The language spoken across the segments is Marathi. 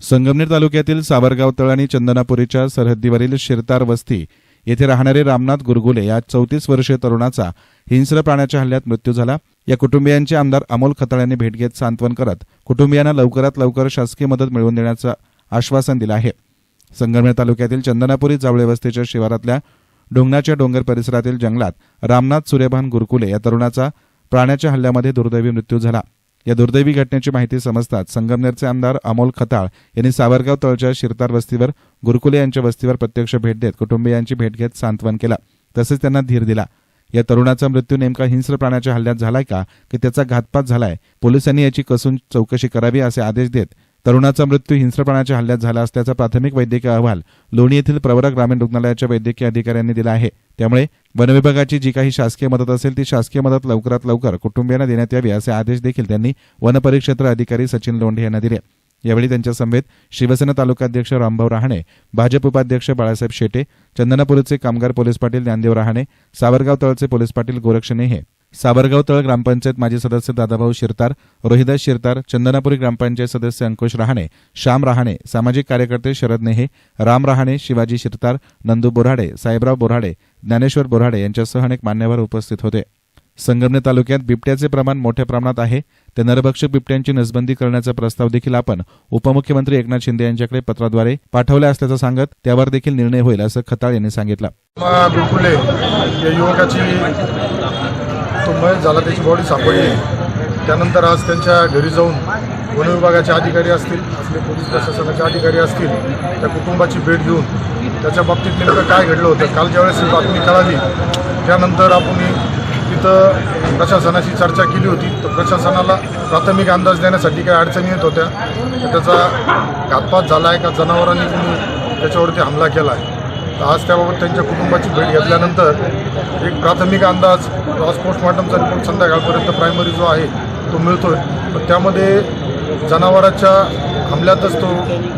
संगमनेर तालुक्यातील साबरगाव तळ आणि चंदनापुरीच्या सरहद्दीवरील शिरतार वस्ती येथे राहणारे रामनाथ गुरगुले या चौतीस वर्षीय तरुणाचा हिंस्र प्राण्याच्या हल्ल्यात मृत्यू झाला. या कुटुंबियांचे आमदार अमोल खताळ यांनी भेट घेत सांत्वन करत कुटुंबियांना लवकरात लवकर शासकीय मदत मिळवून देण्याचं आश्वासन दिलं आहे. संगमनेर तालुक्यातील चंदनापुरी जावळे वस्तीच्या शिवारातल्या डोंगणाच्या डोंगर परिसरातील जंगलात रामनाथ सूर्यभान गुरकुले या तरुणाचा प्राण्याच्या हल्ल्यामध्ये दुर्दैवी मृत्यू झाला. या दुर्दैवी घटनेची माहिती समजताच संगमनेरचे आमदार अमोल खताळ यांनी सावरगाव तळच्या शिरतार वस्तीवर गुरुकुले यांच्या वस्तीवर प्रत्यक्ष भेट देत कुटुंबियांची भेट घेत सांत्वन केलं. तसेच त्यांना धीर दिला. या तरुणाचा मृत्यू नेमका हिंस्र प्राण्याच्या हल्ल्यात झालाय का? की त्याचा घातपात झालाय? पोलिसांनी याची कसून चौकशी करावी असे आदेश देत तरुणाचा मृत्यू हिंस्रपणाच्या हल्ल्यात झाला असल्याचा प्राथमिक वैद्यकीय अहवाल लोणी येथील प्रवरा ग्रामीण रुग्णालयाच्या वैद्यकीय अधिकाऱ्यांनी दिला आहे. त्यामुळे वनविभागाची जी काही शासकीय मदत असेल ती शासकीय मदत लवकरात लवकर कुटुंबियांना देण्यात यावी असे आदेश देखील त्यांनी वनपरिक्षेत्र अधिकारी सचिन लोंढे यांना दिले. यावेळी त्यांच्या समवेत शिवसेना तालुकाध्यक्ष रामभाऊ रहाणे भाजप उपाध्यक्ष बाळासाहेब शेटे चंदनापुरीचे कामगार पोलीस पाटील ज्ञानदेव रहाणे सावरगाव तळचे पोलीस पाटील गोरक्ष नेहे साबरगाव तळ ग्रामपंचायत माजी सदस्य दादाभाऊ शिरतार रोहिदास शिरतार चंदनापुरी ग्रामपंचायत सदस्य अंकुश रहाणे श्याम रहाणे सामाजिक कार्यकर्ते शरद नेहे राम रहाणे शिवाजी शिरतार नंदू बोराडे साहेबराव बोराडे ज्ञानेश्वर बोराडे यांच्यासह अनेक मान्यवर उपस्थित होते. संगमनेर तालुक्यात बिबट्याचे प्रमाण मोठ्या प्रमाणात आहे. त्या नरभक्षक बिबट्यांची नसबंदी करण्याचा प्रस्ताव देखील आपण उपमुख्यमंत्री एकनाथ शिंदे यांच्याकडे पत्राद्वारे पाठवला असल्याचं सांगत त्यावर देखील निर्णय होईल असं खताळ यांनी सांगितलं. मा मयत झाला त्याची बॉडी सापडली त्यानंतर आज त्यांच्या घरी जाऊन वन विभागाचे अधिकारी असतील असले पोलीस प्रशासनाचे अधिकारी असतील त्या कुटुंबाची भेट घेऊन त्याच्या बाबतीत नेमकं काय घडलं होतं काल ज्यावेळेस ही बातमी कळाली त्यानंतर आपण तिथं प्रशासनाशी चर्चा केली होती. तर प्रशासनाला प्राथमिक अंदाज देण्यासाठी काही अडचणी येत होत्या. तर त्याचा घातपात झाला आहे का जनावरांनी त्याच्यावरती हमला केला आहे. आज त्याबाबत त्यांच्या कुटुंबाची भेट घेतल्यानंतर एक प्राथमिक अंदाज आज पोस्टमॉर्टमचा रिपोर्ट संध्याकाळपर्यंत प्रायमरी जो आहे तो मिळतो आहे पण त्यामध्ये जनावराच्या हमल्यातच तो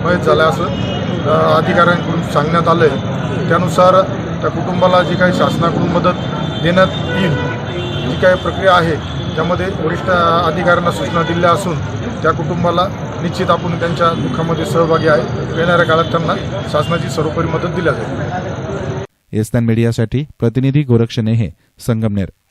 मयत झाला असं अधिकाऱ्यांकडून सांगण्यात आलं आहे त्यानुसार त्या कुटुंबाला जी काही शासनाकडून मदत देण्यात येईल जी काही प्रक्रिया आहे त्यामध्ये वरिष्ठ अधिकाऱ्यांना सूचना दिल्या असून त्या कुटुंबाला निश्चित आपण त्यांच्या दुःखामध्ये सहभागी आहे. येणाऱ्या काळात त्यांना शासनाची सर्वोपरी मदत दिल्या जाईल. एस्तान मीडियासाठी प्रतिनिधी गोरक्षणे हे संगमनेर